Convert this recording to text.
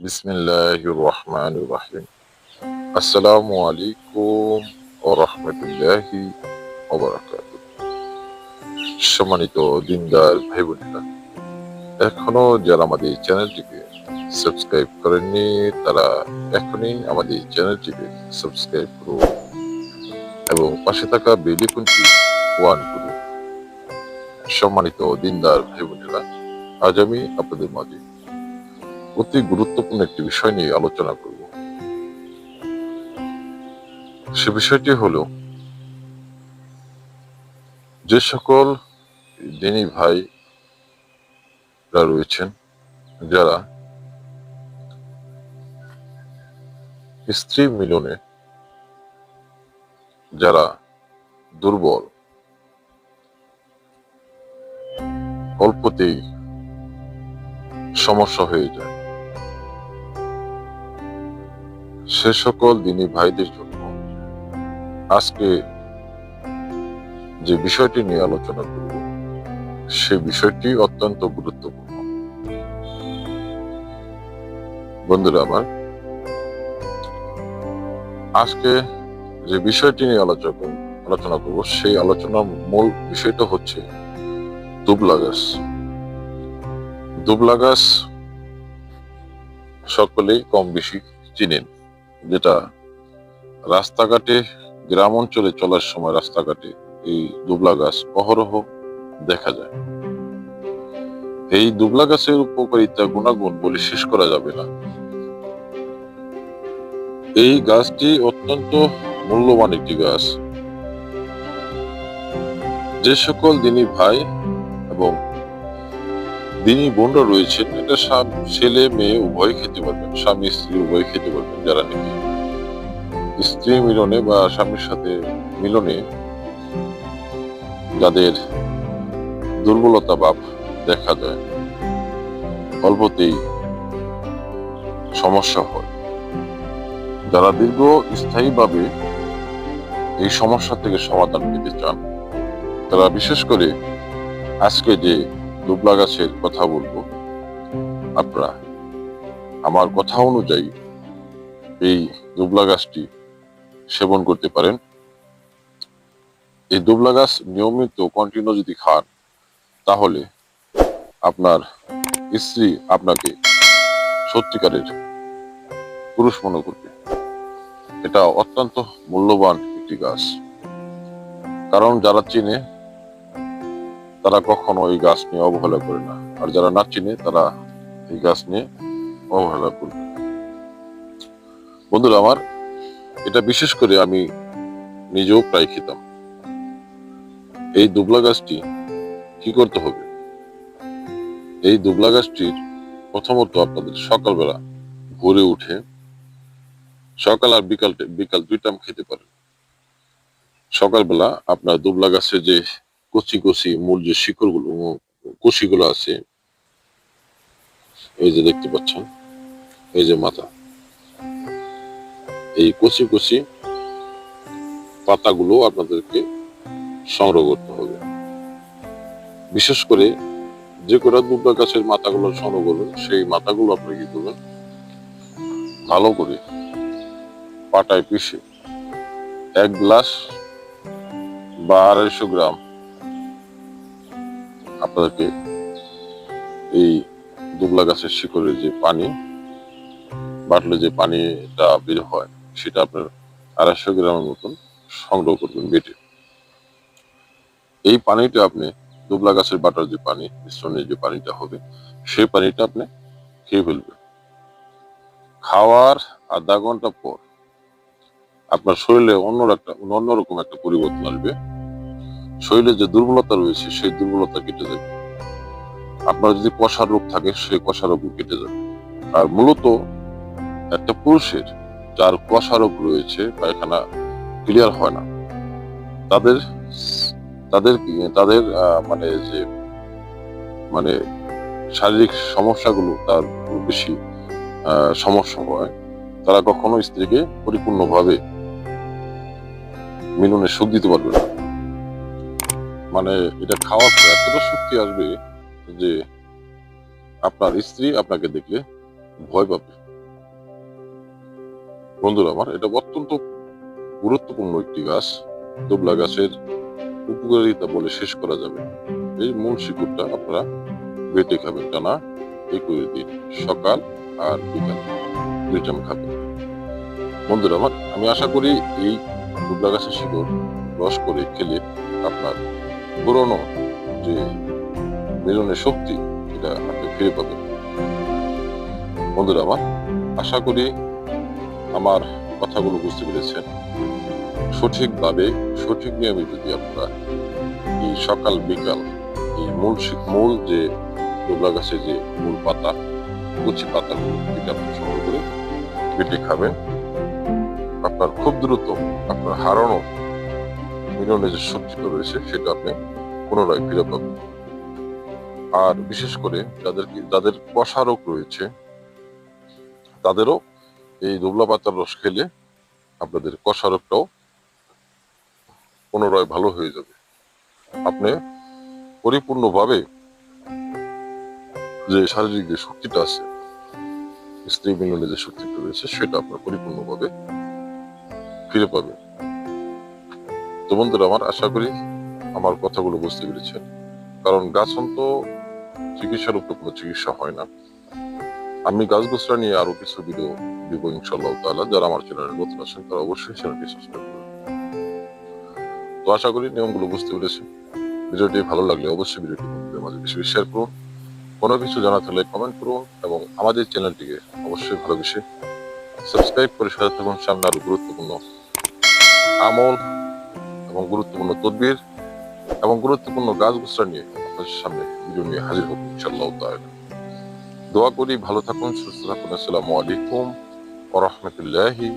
বিসমিল্লাহির রহমানির রহিম আসসালামু আলাইকুম ও রহমতুল্লাহি সম্মানিত দিনদার ভাই বোনেরা এখনও যারা আমাদের চ্যানেলটিকে সাবস্ক্রাইব করেননি, তারা এখনই আমাদের চ্যানেলটিকে সাবস্ক্রাইব করুন এবং পাশে থাকা বেলিকুনটি ওয়ান করুন। সম্মানিত দিনদার ভাই বোনেরা আজ আমি আপনাদের মাঝে অতি গুরুত্বপূর্ণ একটি বিষয় নিয়ে আলোচনা করব। সে বিষয়টি হলো, যে সকল দিনী ভাইরা রয়েছেন, যারা স্ত্রী মিলনে, যারা দুর্বল, অল্পতেই সমস্যা হয়ে যায়। সে সকল দিনই ভাইদের জন্য। আজকে যে বিষয়টি নিয়ে আলোচনা করব, সে বিষয়টি অত্যন্ত গুরুত্বপূর্ণ। বন্ধুরা আমার, আজকে যে বিষয়টি নিয়ে আলোচনা আলোচনা করব, সেই আলোচনার মূল বিষয়টা হচ্ছে দুবলা গাছ দুবলা গাছ সকলেই কম বেশি চিনেন। যেটা রাস্তাঘাটে গ্রাম অঞ্চলে চলার সময় রাস্তাঘাটে এই দুবলা গাছ অহরহ দেখা যায়। এই দুবলা গাছের উপকারিতা গুণাগুণ বলে শেষ করা যাবে না। এই গাছটি অত্যন্ত মূল্যবান একটি গাছ। যে সকল দিনী ভাই এবং দিনী বোনরা রয়েছেন এটা ছেলে, মেয়ে উভয় খেতে পারবেন, স্বামী, স্ত্রী উভয় খেতে পারবেন, যারা নাকি স্ত্রী মিলনে বা স্বামীর সাথে মিলনে যাদের দুর্বলতা ভাব দেখা যায় অল্পতেই সমস্যা হয়। যারা দীর্ঘ স্থায়ীভাবে এই সমস্যা থেকে সমাধান পেতে চান, তারা বিশেষ করে আজকে যে দুবলা গাছের কথা বলব। আপনারা, আমার কথা অনুযায়ী এই দুবলা গাছটি সেবন করতে পারেন। এই দুবলা গাছ নিয়মিত কন্টিনিউ যদি খান, তাহলে আপনার স্ত্রী আপনাকে সত্যিকারের পুরুষ মনে করবে। এটা অত্যন্ত মূল্যবান একটি গাছ। কারণ যারা চিনে তারা কখনো এই গাছ নিয়ে অবহেলা করে না। আর যারা না চিনে, তারা এই গাছ নিয়ে অবহেলা করবে বন্ধুরা আমার, এটা বিশেষ করে আমি নিজেও প্রায় খেতাম। এই দুবলা গাছটি কি করতে হবে? এই দুবলা গাছটির প্রথমত আপনাদের সকালবেলা ভোরে উঠে সকাল আর বিকাল বিকাল দুই টাইম খেতে পারেন। সকালবেলা আপনার দুবলা গাছের যে কচি কচি মূল যে শিকড়গুলো কচিগুলো আছে, এই যে দেখতে পাচ্ছেন, এই যে মাথা, এই কচি কচি পাতাগুলো আপনাদেরকে সংগ্রহ করতে হবে। বিশেষ করে যে কটা দুবলা গাছের মাথাগুলো সংগ্রহ করবেন, সেই মাথাগুলো আপনি কি করবেন, ভালো করে পাটায় পিষে এক গ্লাস বা আড়াইশো গ্রাম আপনাদেরকে এই দুবলা গাছের শিকড়ের যে পানি, বাটলে যে পানিটা বের হয়, সেটা আপনার আড়াইশো গ্রামের মতন সংগ্রহ করবেন বেটে। এই পানিটা আপনি দুবলা গাছের বাটার যে পানি, মিশ্রণের যে পানিটা হবে সেই পানিটা আপনি খেয়ে ফেলবেন। খাওয়ার আধা ঘণ্টা পর আপনার শরীরে অন্য একটা অন্যরকম একটা পরিবর্তন আসবে। শরীরে যে দুর্বলতা রয়েছে, সেই দুর্বলতা কেটে যাবে। আপনার যদি কষা রোগ থাকে, সেই কষা রোগ কেটে যাবে। আর মূলত একটা পুরুষের যার কষা রোগ রয়েছে পায়খানা ক্লিয়ার হয় না, তাদের তাদের তাদের মানে যে মানে শারীরিক সমস্যাগুলো তার বেশি সমস্যা হয়, তারা কখনো স্ত্রীকে পরিপূর্ণভাবে মিলনে সুখ দিতে পারবে না। মানে এটা খাওয়ার পর এতটা শক্তি আসবে যে আপনার স্ত্রী আপনাকে দেখলে ভয় পাবে। বন্ধুরা আমার, এটা অত্যন্ত গুরুত্বপূর্ণ একটি গাছ। দোবলা গাছের উপকারিতা বলে শেষ করা যাবে এই মূল শিকড়টা আপনারা বেটে খাবেন টানা একুশ দিন, সকাল আর বিকাল দুই টাইম খাবেন। বন্ধুরা আমার, আমি আশা করি এই দুবলা গাছের শিকড় রস করে খেলে আপনার পুরনো যে মিলনের শক্তি, এটা আপনি ফিরে পাবেন। বন্ধুরা আমার, আশা করি আমার কথাগুলো বুঝতে পেরেছেন। সঠিকভাবে, সঠিক নিয়মে যদি আপনারা এই সকাল, বিকাল এই মূল মূল যে দুবলা গাছের যে মূল পাতা, কচি পাতাগুলো এটা আপনি সংগ্রহ করে কেটে খাবেন। আপনার খুব দ্রুত আপনার হারানো মিলনের যে শক্তিটা রয়েছে, সেটা আপনি পুনরায় ফিরে পাবেন। আর বিশেষ করে যাদের যাদের কষা রোগ রয়েছে, তাদেরও এই দুবলা পাতার রস খেলে আপনাদের কষা রোগটাও পুনরায় ভালো হয়ে যাবে। আপনি পরিপূর্ণভাবে যে শারীরিক যে শক্তিটা আছে, স্ত্রী মিলনের যে শক্তিটা রয়েছে, সেটা আপনার পরিপূর্ণভাবে ফিরে পাবেন। তো বন্ধুরা, আমার আশা করি আমার কথাগুলো বুঝতে পেরেছেন। কারণ গাছন তো চিকিৎসার উপর কোনো চিকিৎসা হয় না। আমি গাছ গোছরা নিয়ে আরও কিছু ভিডিও দিব ইনশাল্লাহ তাআলা। যারা আমার চ্যানেলে নতুন আছেন, তারা অবশ্যই চ্যানেলটি সাবস্ক্রাইব করবেন তো আশা করি নিয়মগুলো বুঝতে পেরেছেন। ভিডিওটি ভালো লাগলে অবশ্যই ভিডিওটি বন্ধুদের মাঝে বেশি বেশি শেয়ার করুন। কোনো কিছু জানা থাকলে কমেন্ট করুন এবং আমাদের চ্যানেলটিকে অবশ্যই ভালোবেসে সাবস্ক্রাইব করে সাথে থাকুন। সামনে আরও গুরুত্বপূর্ণ আমল এবং গুরুত্বপূর্ণ তদবির এবং গুরুত্বপূর্ণ গাছ গোছরা নিয়ে আপনাদের সামনে ভিডিও নিয়ে হাজির হব ইনশাল্লাহ দোয়া করি ভালো থাকুন, সুস্থ থাকুন। আসসালামু আলাইকুম ও রহমতুল্লাহি